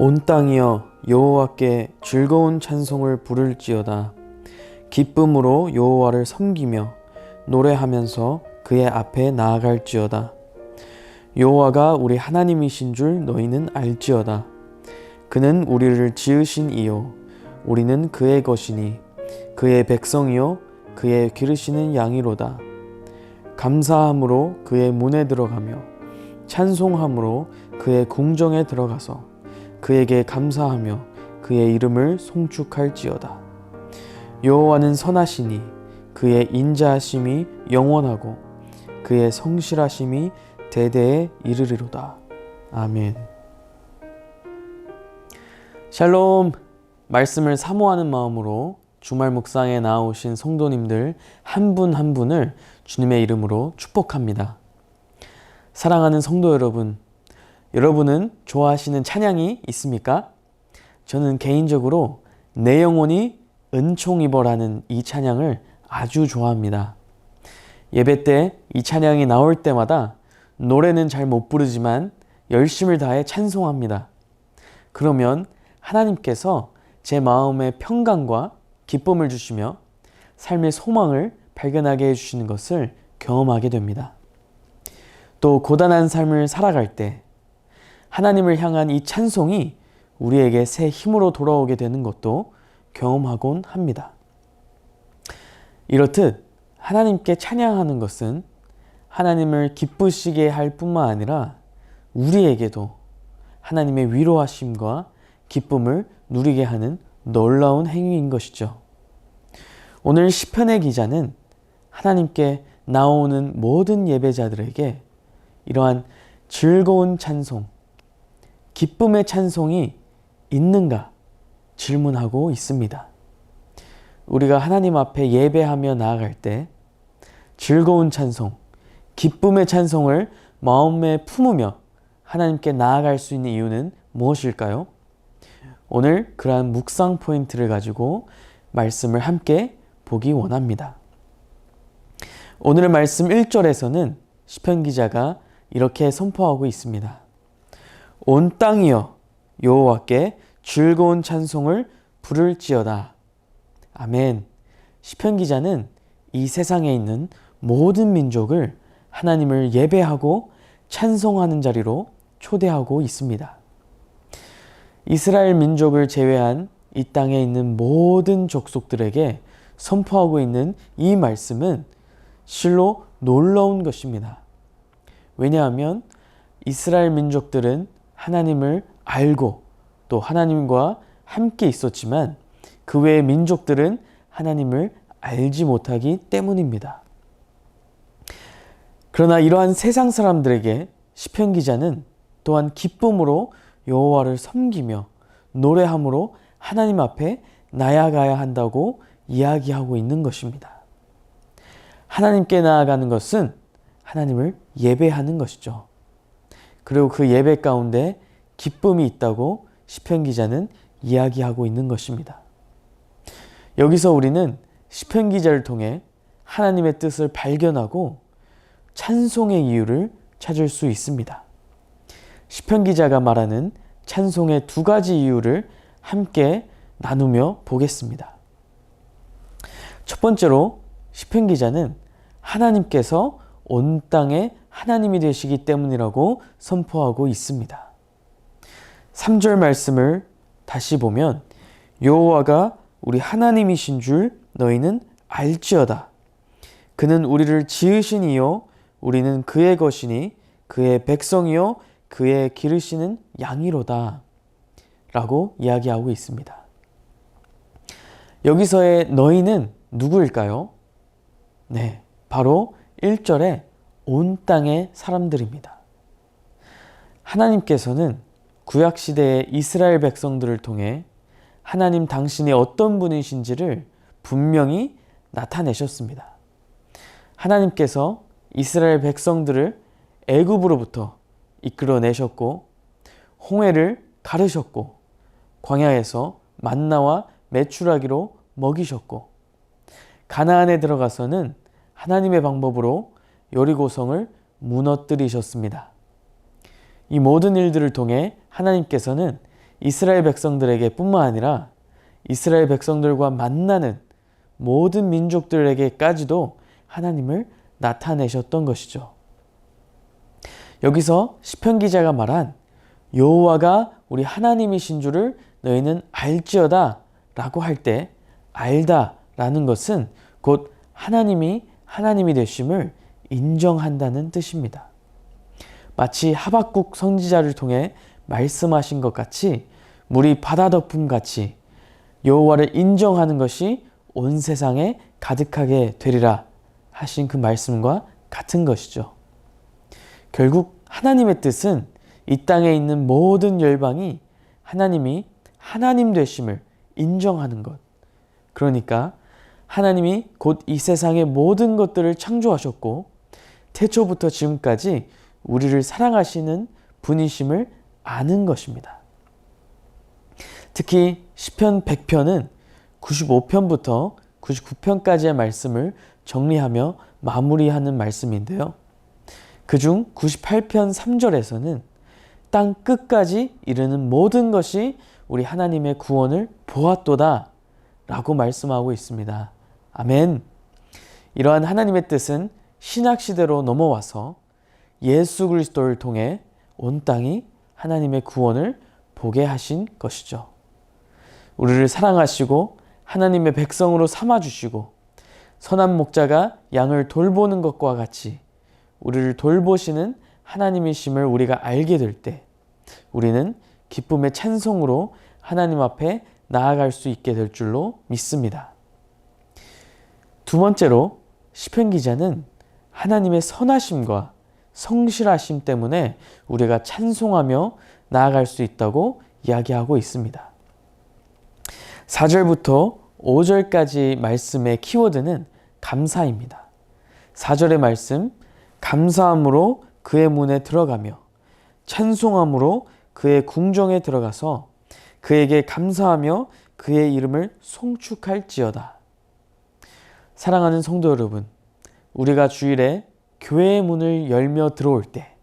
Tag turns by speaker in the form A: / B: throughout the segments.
A: 온 땅이여 여호와께 즐거운 찬송을 부를지어다. 기쁨으로 여호와를 섬기며 노래하면서 그의 앞에 나아갈지어다. 여호와가 우리 하나님이신 줄 너희는 알지어다. 그는 우리를 지으신 이요 우리는 그의 것이니 그의 백성이요 그의 기르시는 양이로다. 감사함으로 그의 문에 들어가며 찬송함으로 그의 궁정에 들어가서 그에게 감사하며 그의 이름을 송축할지어다. 여호와는 선하시니 그의 인자하심이 영원하고 그의 성실하심이 대대에 이르리로다. 아멘. 샬롬. 말씀을 사모하는 마음으로 주말 묵상에 나오신 성도님들 한 분한 분을 주님의 이름으로 축복합니다. 사랑하는 성도 여러분, 여러분은 좋아하시는 찬양이 있습니까? 저는 개인적으로 내 영혼이 은총 입어라는 이 찬양을 아주 좋아합니다. 예배 때 이 찬양이 나올 때마다 노래는 잘 못 부르지만 열심을 다해 찬송합니다. 그러면 하나님께서 제 마음에 평강과 기쁨을 주시며 삶의 소망을 발견하게 해주시는 것을 경험하게 됩니다. 또 고단한 삶을 살아갈 때 하나님을 향한 이 찬송이 우리에게 새 힘으로 돌아오게 되는 것도 경험하곤 합니다. 이렇듯 하나님께 찬양하는 것은 하나님을 기쁘시게 할 뿐만 아니라 우리에게도 하나님의 위로하심과 기쁨을 누리게 하는 놀라운 행위인 것이죠. 오늘 시편의 기자는 하나님께 나오는 모든 예배자들에게 이러한 즐거운 찬송, 기쁨의 찬송이 있는가 질문하고 있습니다. 우리가 하나님 앞에 예배하며 나아갈 때 즐거운 찬송, 기쁨의 찬송을 마음에 품으며 하나님께 나아갈 수 있는 이유는 무엇일까요? 오늘 그러한 묵상 포인트를 가지고 말씀을 함께 보기 원합니다. 오늘의 말씀 1절에서는 시편 기자가 이렇게 선포하고 있습니다. 온 땅이여 여호와께 즐거운 찬송을 부를지어다. 아멘. 시편 기자는 이 세상에 있는 모든 민족을 하나님을 예배하고 찬송하는 자리로 초대하고 있습니다. 이스라엘 민족을 제외한 이 땅에 있는 모든 족속들에게 선포하고 있는 이 말씀은 실로 놀라운 것입니다. 왜냐하면 이스라엘 민족들은 하나님을 알고 또 하나님과 함께 있었지만 그 외의 민족들은 하나님을 알지 못하기 때문입니다. 그러나 이러한 세상 사람들에게 시편 기자는 또한 기쁨으로 여호와를 섬기며 노래함으로 하나님 앞에 나아가야 한다고 이야기하고 있는 것입니다. 하나님께 나아가는 것은 하나님을 예배하는 것이죠. 그리고 그 예배 가운데 기쁨이 있다고 시편 기자는 이야기하고 있는 것입니다. 여기서 우리는 시편 기자를 통해 하나님의 뜻을 발견하고 찬송의 이유를 찾을 수 있습니다. 시편 기자가 말하는 찬송의 두 가지 이유를 함께 나누며 보겠습니다. 첫 번째로 시편 기자는 하나님께서 온 땅에 하나님이 되시기 때문이라고 선포하고 있습니다. 3절 말씀을 다시 보면 여호와가 우리 하나님이신 줄 너희는 알지어다. 그는 우리를 지으신 이요 우리는 그의 것이니 그의 백성이요 그의 기르시는 양이로다. 라고 이야기하고 있습니다. 여기서의 너희는 누구일까요? 네, 바로 1절에 온 땅의 사람들입니다. 하나님께서는 구약시대의 이스라엘 백성들을 통해 하나님 당신이 어떤 분이신지를 분명히 나타내셨습니다. 하나님께서 이스라엘 백성들을 애굽으로부터 이끌어내셨고 홍해를 가르셨고 광야에서 만나와 메추라기로 먹이셨고 가나안에 들어가서는 하나님의 방법으로 여리고성을 무너뜨리셨습니다. 이 모든 일들을 통해 하나님께서는 이스라엘 백성들에게 뿐만 아니라 이스라엘 백성들과 만나는 모든 민족들에게까지도 하나님을 나타내셨던 것이죠. 여기서 시편 기자가 말한 여호와가 우리 하나님이신 줄을 너희는 알지어다라고 할 때 알다라는 것은 곧 하나님이 하나님이 되심을 인정한다는 뜻입니다. 마치 하박국 선지자를 통해 말씀하신 것 같이 물이 바다 덮음 같이 여호와를 인정하는 것이 온 세상에 가득하게 되리라 하신 그 말씀과 같은 것이죠. 결국 하나님의 뜻은 이 땅에 있는 모든 열방이 하나님이 하나님 되심을 인정하는 것. 그러니까 하나님이 곧 이 세상의 모든 것들을 창조하셨고 태초부터 지금까지 우리를 사랑하시는 분이심을 아는 것입니다. 특히 시편 100편은 95편부터 99편까지의 말씀을 정리하며 마무리하는 말씀인데요. 그중 98편 3절에서는 땅 끝까지 이르는 모든 것이 우리 하나님의 구원을 보았도다 라고 말씀하고 있습니다. 아멘. 이러한 하나님의 뜻은 신약 시대로 넘어와서 예수 그리스도를 통해 온 땅이 하나님의 구원을 보게 하신 것이죠. 우리를 사랑하시고 하나님의 백성으로 삼아 주시고 선한 목자가 양을 돌보는 것과 같이 우리를 돌보시는 하나님이심을 우리가 알게 될 때 우리는 기쁨의 찬송으로 하나님 앞에 나아갈 수 있게 될 줄로 믿습니다. 두 번째로 시편 기자는 하나님의 선하심과 성실하심 때문에 우리가 찬송하며 나아갈 수 있다고 이야기하고 있습니다. 4절부터 5절까지 말씀의 키워드는 감사입니다. 4절의 말씀, 감사함으로 그의 문에 들어가며 찬송함으로 그의 궁정에 들어가서 그에게 감사하며 그의 이름을 송축할지어다. 사랑하는 성도 여러분, 우리가 주일에 교회의 문을 열며 들어올 때,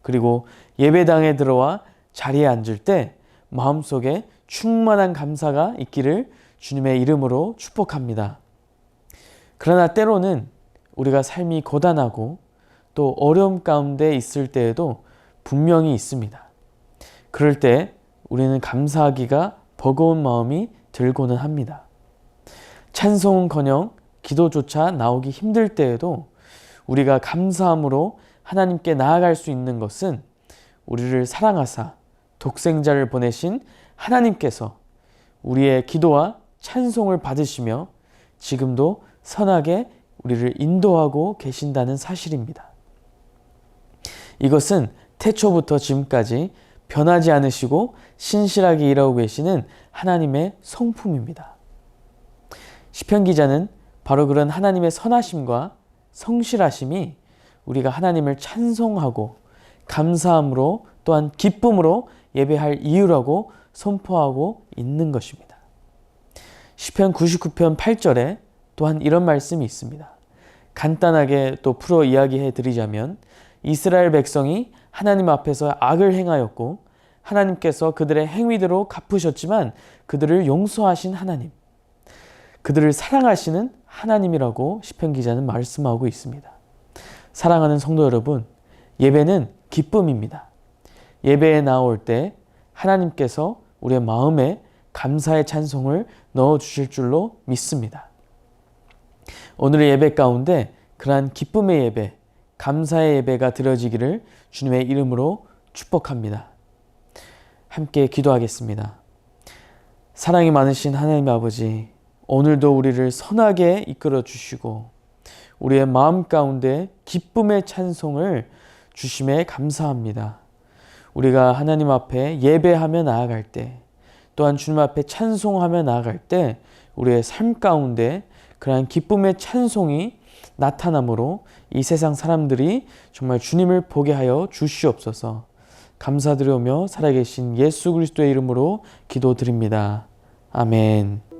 A: 그리고 예배당에 들어와 자리에 앉을 때 마음속에 충만한 감사가 있기를 주님의 이름으로 축복합니다. 그러나 때로는 우리가 삶이 고단하고 또 어려움 가운데 있을 때에도 분명히 있습니다. 그럴 때 우리는 감사하기가 버거운 마음이 들고는 합니다. 찬송은커녕 기도조차 나오기 힘들 때에도 우리가 감사함으로 하나님께 나아갈 수 있는 것은 우리를 사랑하사 독생자를 보내신 하나님께서 우리의 기도와 찬송을 받으시며 지금도 선하게 우리를 인도하고 계신다는 사실입니다. 이것은 태초부터 지금까지 변하지 않으시고 신실하게 일하고 계시는 하나님의 성품입니다. 시편 기자는 바로 그런 하나님의 선하심과 성실하심이 우리가 하나님을 찬송하고 감사함으로 또한 기쁨으로 예배할 이유라고 선포하고 있는 것입니다. 시편 99편 8절에 또한 이런 말씀이 있습니다. 간단하게 또 풀어 이야기해 드리자면 이스라엘 백성이 하나님 앞에서 악을 행하였고 하나님께서 그들의 행위대로 갚으셨지만 그들을 용서하신 하나님, 그들을 사랑하시는 하나님이라고 시편 기자는 말씀하고 있습니다. 사랑하는 성도 여러분, 예배는 기쁨입니다. 예배에 나올 때 하나님께서 우리의 마음에 감사의 찬송을 넣어 주실 줄로 믿습니다. 오늘의 예배 가운데 그러한 기쁨의 예배, 감사의 예배가 드려지기를 주님의 이름으로 축복합니다. 함께 기도하겠습니다. 사랑이 많으신 하나님 아버지, 오늘도 우리를 선하게 이끌어 주시고 우리의 마음 가운데 기쁨의 찬송을 주심에 감사합니다. 우리가 하나님 앞에 예배하며 나아갈 때 또한 주님 앞에 찬송하며 나아갈 때 우리의 삶 가운데 그러한 기쁨의 찬송이 나타남으로 이 세상 사람들이 정말 주님을 보게 하여 주시옵소서. 감사드리며 살아계신 예수 그리스도의 이름으로 기도드립니다. 아멘.